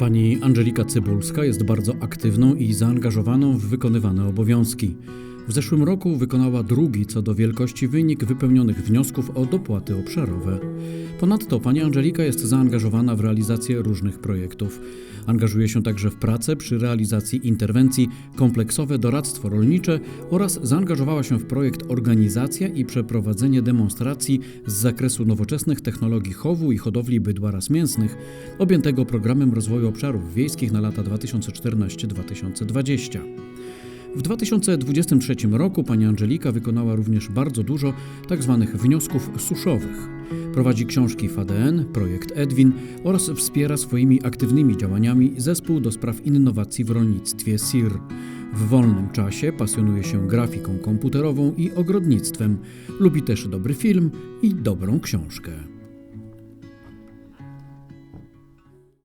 Pani Angelika Cybulska jest bardzo aktywną i zaangażowaną w wykonywane obowiązki. W zeszłym roku wykonała drugi co do wielkości wynik wypełnionych wniosków o dopłaty obszarowe. Ponadto pani Angelika jest zaangażowana w realizację różnych projektów. Angażuje się także w pracę przy realizacji interwencji kompleksowe doradztwo rolnicze oraz zaangażowała się w projekt organizacja i przeprowadzenie demonstracji z zakresu nowoczesnych technologii chowu i hodowli bydła oraz mięsnych, objętego programem rozwoju obszarów wiejskich na lata 2014-2020. W 2023 roku pani Angelika wykonała również bardzo dużo tzw. wniosków suszowych. Prowadzi książki FADN, projekt Edwin oraz wspiera swoimi aktywnymi działaniami zespół do spraw innowacji w rolnictwie SIR. W wolnym czasie pasjonuje się grafiką komputerową i ogrodnictwem. Lubi też dobry film i dobrą książkę.